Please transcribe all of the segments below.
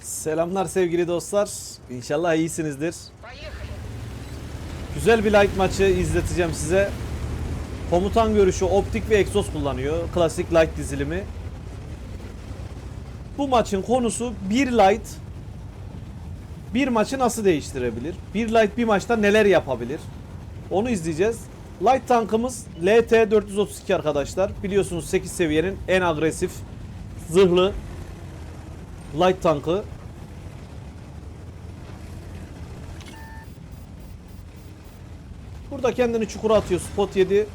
Selamlar sevgili dostlar. İnşallah iyisinizdir. Güzel bir light maçı izleteceğim size. Komutan görüşü, optik ve egzoz kullanıyor. Klasik light dizilimi. Bu maçın konusu bir light bir maçı nasıl değiştirebilir? Bir light bir maçta neler yapabilir? Onu izleyeceğiz. Light tankımız LT432 arkadaşlar. Biliyorsunuz 8 seviyenin en agresif zırhlı light tankı. Burada kendini çukura atıyor. Spot 7.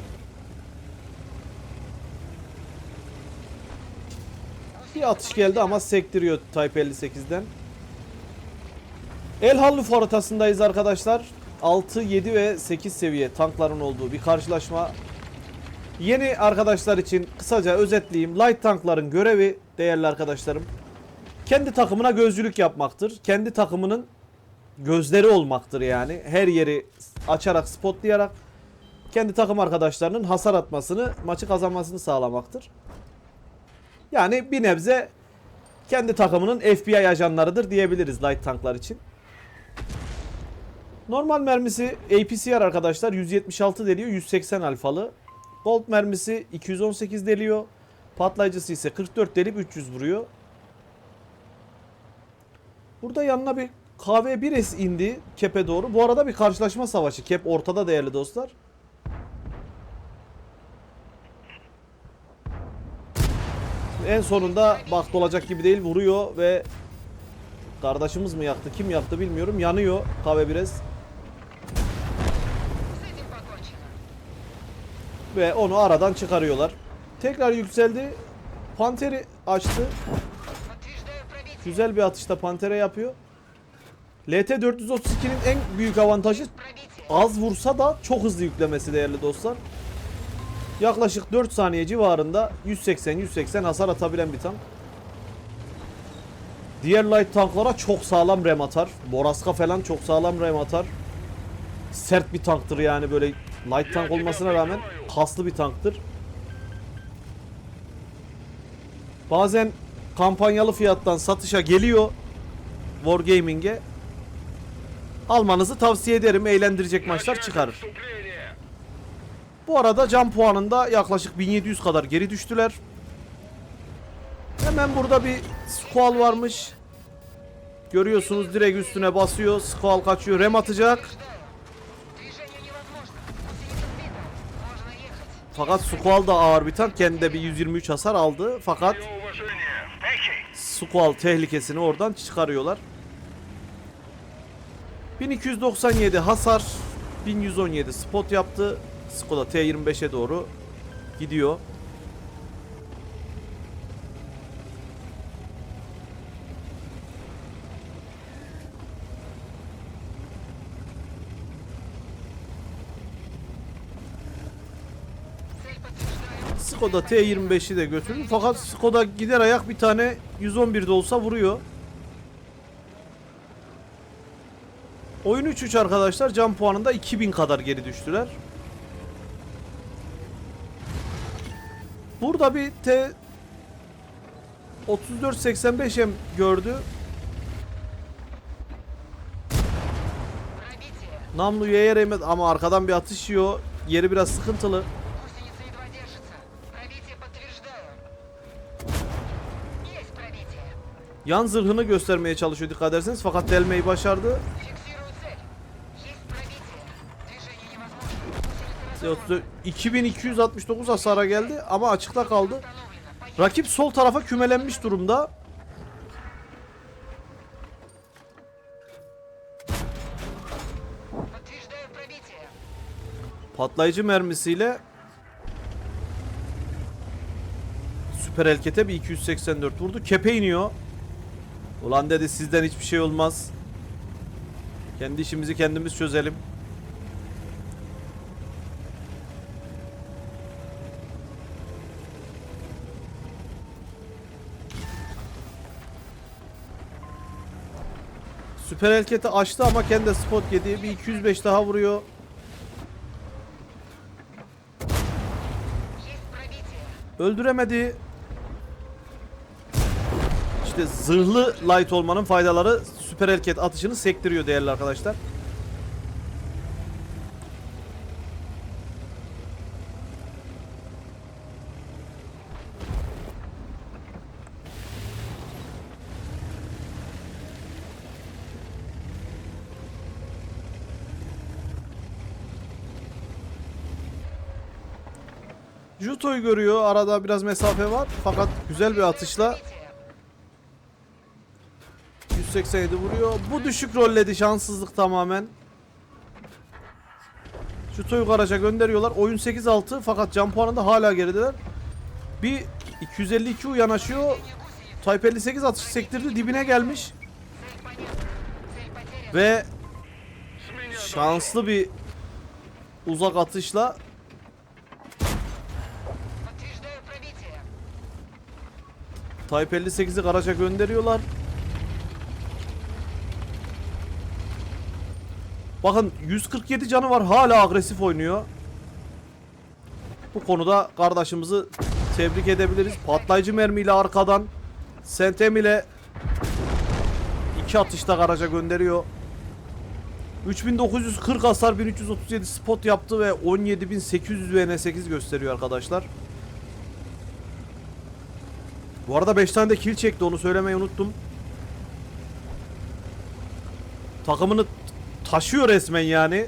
Bir atış geldi ama sektiriyor Type 58'den. El Halluf haritasındayız arkadaşlar. 6, 7 ve 8 seviye tankların olduğu bir karşılaşma. Yeni arkadaşlar için kısaca özetleyeyim. Light tankların görevi değerli arkadaşlarım. Kendi takımına gözcülük yapmaktır. Kendi takımının gözleri olmaktır yani. Her yeri açarak spotlayarak kendi takım arkadaşlarının hasar atmasını, maçı kazanmasını sağlamaktır. Yani bir nebze kendi takımının FBI ajanlarıdır diyebiliriz light tanklar için. Normal mermisi APCR arkadaşlar 176 deliyor 180 alfalı. Bolt mermisi 218 deliyor. Patlayıcısı ise 44 delip 300 vuruyor. Burada yanına bir KV1S indi Kep'e doğru. Bu arada bir karşılaşma savaşı. Kep ortada değerli dostlar. En sonunda bak dolacak gibi değil vuruyor ve kardeşimiz mi yaktı kim yaptı bilmiyorum yanıyor KV1S. Ve onu aradan çıkarıyorlar. Tekrar yükseldi. Panteri açtı. Güzel bir atışta Pantera yapıyor. LT-432'nin en büyük avantajı az vursa da çok hızlı yüklemesi değerli dostlar. Yaklaşık 4 saniye civarında 180-180 hasar atabilen bir tank. Diğer light tanklara çok sağlam rem atar. Boraska falan çok sağlam rem atar. Sert bir tanktır yani böyle light tank olmasına rağmen kaslı bir tanktır. Bazen kampanyalı fiyattan satışa geliyor Wargaming'e. Almanızı tavsiye ederim. Eğlendirecek maçlar çıkarır. Bu arada can puanında yaklaşık 1700 kadar geri düştüler. Hemen burada bir squall varmış. Görüyorsunuz direkt üstüne basıyor. Squall kaçıyor. Rem atacak. Fakat Squall da ağır bir tank. Kendi de bir 123 hasar aldı. Fakat Squall tehlikesini oradan çıkarıyorlar. 1297 hasar, 1117 spot yaptı. Skoda T25'e doğru gidiyor. Skoda T25'i de götürür. Fakat Skoda gider ayak bir tane 111'de olsa vuruyor. Oyun 3-3 arkadaşlar can puanında 2000 kadar geri düştüler. Burada bir T 3485M gördü. Namlu yere ama arkadan bir atış yiyor. Yeri biraz sıkıntılı. yan zırhını göstermeye çalışıyor dikkat ederseniz fakat delmeyi başardı. Z 2269 hasara geldi ama açıkta kaldı. Rakip sol tarafa kümelenmiş durumda. Patlayıcı mermisiyle Süper Elket'e bir 284 vurdu. Kepe iniyor. Ulan dedi sizden hiçbir şey olmaz. Kendi işimizi kendimiz çözelim. Süper Elket'i açtı ama kendi spot yediği bir 205 daha vuruyor. Öldüremedi işte zırhlı light olmanın faydaları süper elket atışını sektiriyor değerli arkadaşlar. Juto'yu görüyor. Arada biraz mesafe var. Fakat güzel bir atışla 187 vuruyor. Bu düşük rolledi şanssızlık tamamen. Şu Toyuk araca gönderiyorlar. Oyun 8-6 fakat can puanında hala gerideler. Bir 252 yanaşıyor. Type 58 atış sektirdi. Dibine gelmiş. Ve şanslı bir uzak atışla Type 58'i garaja gönderiyorlar. Bakın 147 canı var hala agresif oynuyor. Bu konuda kardeşimizi tebrik edebiliriz. Patlayıcı mermiyle arkadan Sentem ile iki atışta garaja gönderiyor. 3940 hasar 1337 spot yaptı ve 17800 VN8 gösteriyor arkadaşlar. Bu arada 5 tane de kill çekti onu söylemeyi unuttum. Takımını taşıyor resmen yani.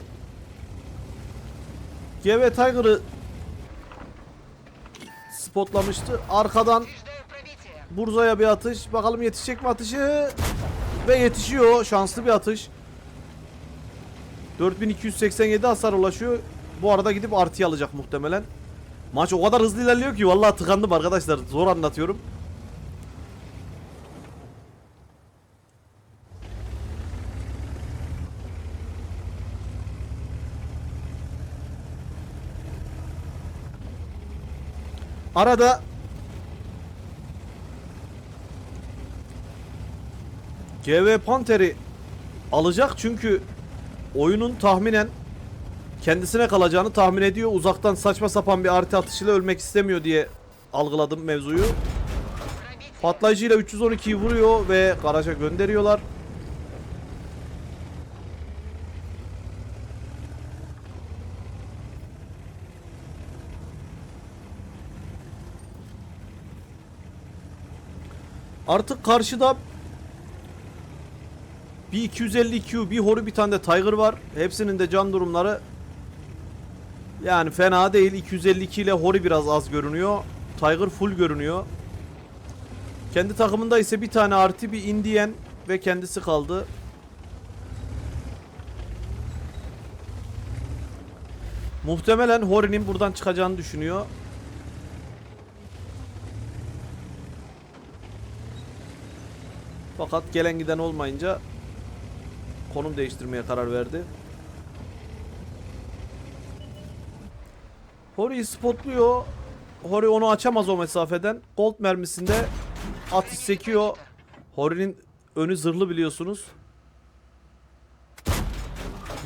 GV Tiger'ı spotlamıştı. Arkadan Burza'ya bir atış. Bakalım yetişecek mi atışı? Ve yetişiyor. Şanslı bir atış. 4287 hasar ulaşıyor. Bu arada gidip artı alacak muhtemelen. Maç o kadar hızlı ilerliyor ki vallahi tıkandım arkadaşlar. Zor anlatıyorum. Arada GV Panter'i alacak çünkü oyunun tahminen kendisine kalacağını tahmin ediyor. Uzaktan saçma sapan bir artı atışıyla ölmek istemiyor diye algıladım mevzuyu. Patlayıcıyla 312'yi vuruyor ve garaja gönderiyorlar. Artık karşıda bir 250 Q, bir Hori, bir tane de Tiger var. Hepsinin de can durumları yani fena değil. 252 ile Hori biraz az görünüyor. Tiger full görünüyor. Kendi takımında ise bir tane artı bir Indian ve kendisi kaldı. Muhtemelen Hori'nin buradan çıkacağını düşünüyor. Fakat gelen giden olmayınca konum değiştirmeye karar verdi. Hori'yi spotluyor. Hori onu açamaz o mesafeden. Gold mermisinde atış sekiyor. Hori'nin önü zırhlı biliyorsunuz.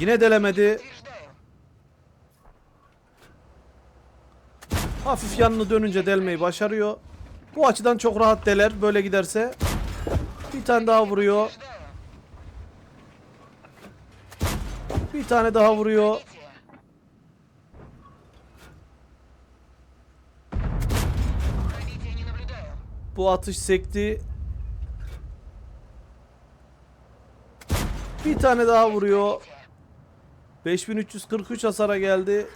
Yine delemedi. Hafif yanını dönünce delmeyi başarıyor. Bu açıdan çok rahat deler böyle giderse. Bir tane daha vuruyor. Bir tane daha vuruyor. Bu atış sekti. Bir tane daha vuruyor. 5343 hasara geldi.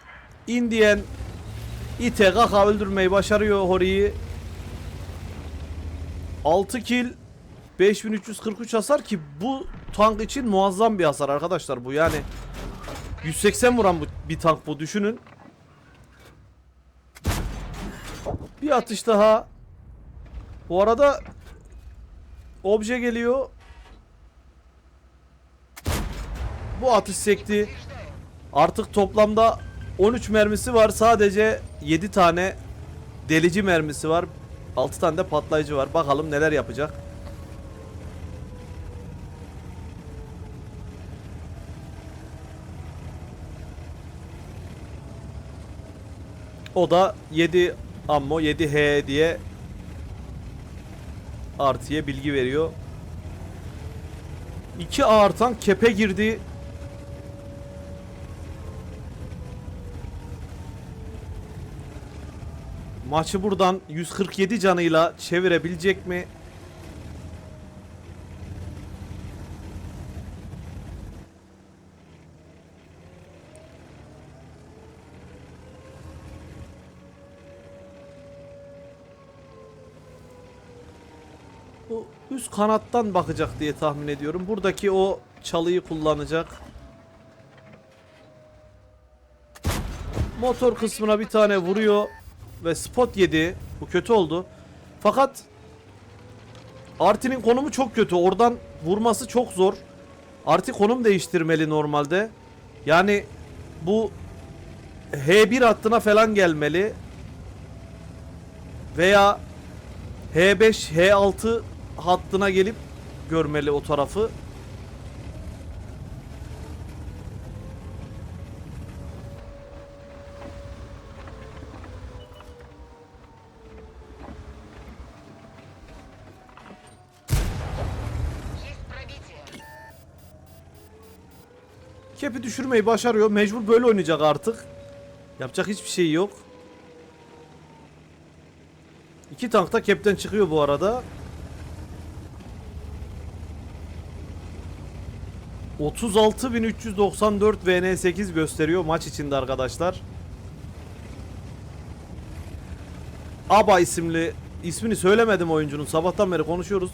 Indian ite kaka öldürmeyi başarıyor Hori'yi. 6 kill 5343 hasar ki bu tank için muazzam bir hasar arkadaşlar bu yani 180 vuran bu, bir tank bu düşünün. Bir atış daha. Bu arada obje geliyor. Bu atış sekti. Artık toplamda 13 mermisi var. Sadece 7 tane delici mermisi var. 6 tane de patlayıcı var. Bakalım neler yapacak. O da 7 ammo 7H diye Artıya bilgi veriyor. İki ağır tank kepe girdi. Maçı buradan 147 canıyla çevirebilecek mi? Bu üst kanattan bakacak diye tahmin ediyorum. Buradaki o çalıyı kullanacak. Motor kısmına bir tane vuruyor ve spot yedi. Bu kötü oldu. Fakat Arti'nin konumu çok kötü. Oradan vurması çok zor. Arti konum değiştirmeli normalde. Yani bu H1 hattına falan gelmeli. Veya H5, H6 hattına gelip görmeli o tarafı. Kepi düşürmeyi başarıyor. Mecbur böyle oynayacak artık. Yapacak hiçbir şey yok. İki tank da kepten çıkıyor bu arada. 36.394 VN8 gösteriyor maç içinde arkadaşlar. ABA isimli ismini söylemedim oyuncunun sabahtan beri konuşuyoruz.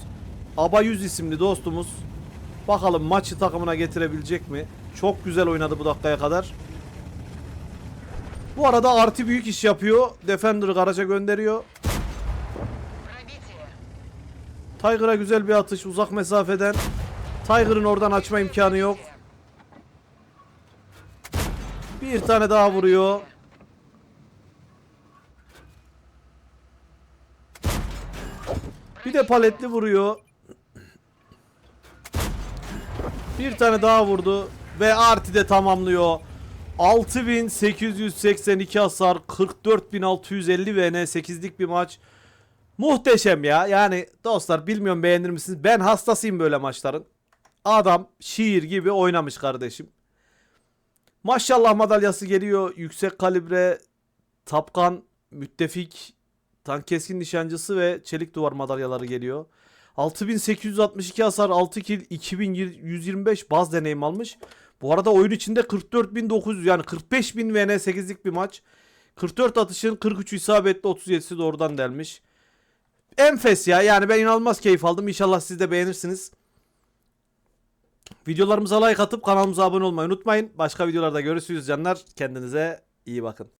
ABA 100 isimli dostumuz. Bakalım maçı takımına getirebilecek mi? Çok güzel oynadı bu dakikaya kadar. Bu arada artı büyük iş yapıyor. Defender'ı garaja gönderiyor. Tiger'a güzel bir atış uzak mesafeden. Tiger'ın oradan açma imkanı yok. Bir tane daha vuruyor. Bir de paletli vuruyor. Bir tane daha vurdu ve Arti de tamamlıyor. 6882 hasar, 44650 VN 8'lik bir maç. Muhteşem ya. Yani dostlar bilmiyorum beğenir misiniz? Ben hastasıyım böyle maçların. Adam şiir gibi oynamış kardeşim. Maşallah madalyası geliyor. Yüksek kalibre, tapkan, müttefik, tank keskin nişancısı ve çelik duvar madalyaları geliyor. 6862 hasar, 6 kill, 2125 baz deneyim almış. Bu arada oyun içinde 44900 yani 45000 VN 8'lik bir maç. 44 atışın 43 isabetli 37'si doğrudan delmiş. Enfes ya yani ben inanılmaz keyif aldım. İnşallah siz de beğenirsiniz. Videolarımıza like atıp kanalımıza abone olmayı unutmayın. Başka videolarda görüşürüz canlar. Kendinize iyi bakın.